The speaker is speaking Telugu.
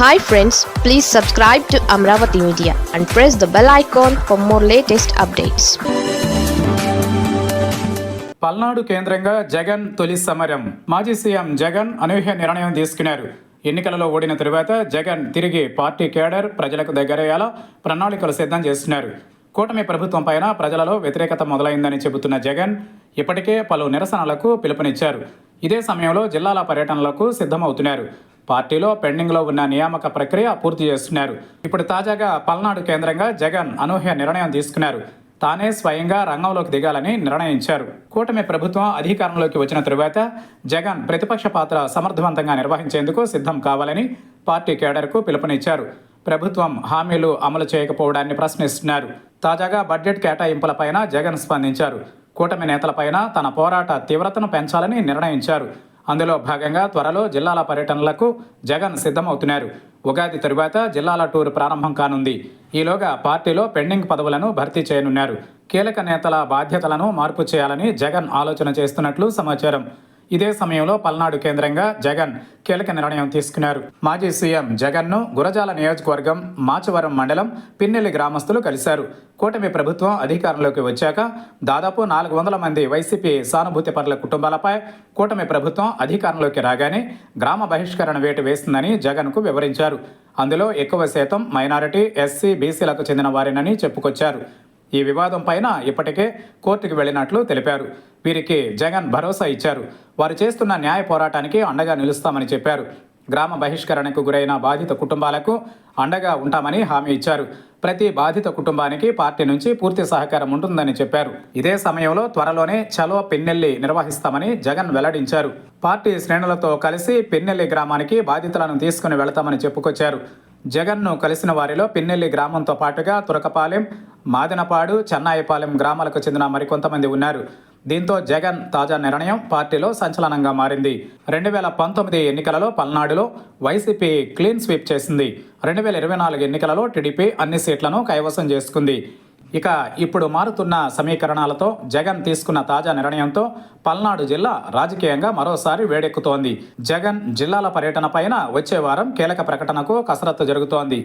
Hi friends please subscribe to Amaravati media and press the bell icon for more latest updates Palnadu కేంద్రంగా జగన్ తొలి సమరం. మాజీ సీఎం జగన్ అనూహ్య నిర్ణయం తీసుకున్నారు. ఎన్నికలలో ఓడిన తరువాత జగన్ తిరిగి పార్టీ కేడర్ ప్రజలకు దగ్గరయ్యేలా ప్రణాళికలు సిద్ధం చేస్తున్నారు. కూటమి ప్రభుత్వం పైన ప్రజలలో వ్యతిరేకత మొదలైందని చెబుతున్న జగన్ ఇప్పటికే పలు నిరసనలకు పిలుపునిచ్చారు. ఇదే సమయంలో జిల్లాల పర్యటనలకు సిద్ధమవుతున్నారు. పార్టీలో పెండింగ్లో ఉన్న నియామక ప్రక్రియ పూర్తి చేస్తున్నారు. ఇప్పుడు తాజాగా పల్నాడు కేంద్రంగా జగన్ అనూహ్య నిర్ణయం తీసుకున్నారు. తానే స్వయంగా రంగంలోకి దిగాలని నిర్ణయించారు. కూటమి ప్రభుత్వం అధికారంలోకి వచ్చిన తరువాత జగన్ ప్రతిపక్ష పాత్ర సమర్థవంతంగా నిర్వహించేందుకు సిద్ధం కావాలని పార్టీ కేడర్కు పిలుపునిచ్చారు. ప్రభుత్వం హామీలు అమలు చేయకపోవడాన్ని ప్రశ్నిస్తున్నారు. తాజాగా బడ్జెట్ కేటాయింపులపైన జగన్ స్పందించారు. కూటమి నేతలపైన తన పోరాట తీవ్రతను పెంచాలని నిర్ణయించారు. అందులో భాగంగా త్వరలో జిల్లాల పర్యటనలకు జగన్ సిద్ధమవుతున్నారు. ఉగాది తరువాత జిల్లాల టూర్ ప్రారంభం కానుంది. ఈలోగా పార్టీలో పెండింగ్ పదవులను భర్తీ చేయనున్నారు. కీలక నేతల బాధ్యతలను మార్పు చేయాలని జగన్ ఆలోచన చేస్తున్నట్లు సమాచారం. ఇదే సమయంలో పల్నాడు కేంద్రంగా జగన్ కీలక నిర్ణయం తీసుకున్నారు. మాజీ సీఎం జగన్ను గురజాల నియోజకవర్గం మాచవరం మండలం పిన్నెల్లి గ్రామస్తులు కలిశారు. కూటమి ప్రభుత్వం అధికారంలోకి వచ్చాక దాదాపు నాలుగు వందల మంది వైసీపీ సానుభూతి పరుల కుటుంబాలపై కూటమి ప్రభుత్వం అధికారంలోకి రాగానే గ్రామ బహిష్కరణ వేటు వేస్తుందని జగన్కు వివరించారు. అందులో ఎక్కువ శాతం మైనారిటీ ఎస్సీ బీసీలకు చెందిన వారేనని చెప్పుకొచ్చారు. ఈ వివాదం పైన ఇప్పటికే కోర్టుకు వెళ్ళినట్లు తెలిపారు. వీరికి జగన్ భరోసా ఇచ్చారు. వారు చేస్తున్న న్యాయ పోరాటానికి అండగా నిలుస్తామని చెప్పారు. గ్రామ బహిష్కరణకు గురైన బాధిత కుటుంబాలకు అండగా ఉంటామని హామీ ఇచ్చారు. ప్రతి బాధిత కుటుంబానికి పార్టీ నుంచి పూర్తి సహకారం ఉంటుందని చెప్పారు. ఇదే సమయంలో త్వరలోనే చలో పిన్నెల్లి నిర్వహిస్తామని జగన్ వెల్లడించారు. పార్టీ శ్రేణులతో కలిసి పిన్నెల్లి గ్రామానికి బాధితులను తీసుకుని వెళతామని చెప్పుకొచ్చారు. జగన్ను కలిసిన వారిలో పిన్నెల్లి గ్రామంతో పాటుగా తురకపాలెం మాదినపాడు చెన్నాయిపాలెం గ్రామాలకు చెందిన మరికొంతమంది ఉన్నారు. దీంతో జగన్ తాజా నిర్ణయం పార్టీలో సంచలనంగా మారింది. రెండు వేల పంతొమ్మిది ఎన్నికలలో పల్నాడులో వైసీపీ క్లీన్ స్వీప్ చేసింది. రెండు వేల ఇరవై నాలుగు ఎన్నికలలో టీడీపీ అన్ని సీట్లను కైవసం చేసుకుంది. ఇక ఇప్పుడు మారుతున్న సమీకరణాలతో జగన్ తీసుకున్న తాజా నిర్ణయంతో పల్నాడు జిల్లా రాజకీయంగా మరోసారి వేడెక్కుతోంది. జగన్ జిల్లాల పర్యటన పైన వచ్చే వారం కీలక ప్రకటనకు కసరత్తు జరుగుతోంది.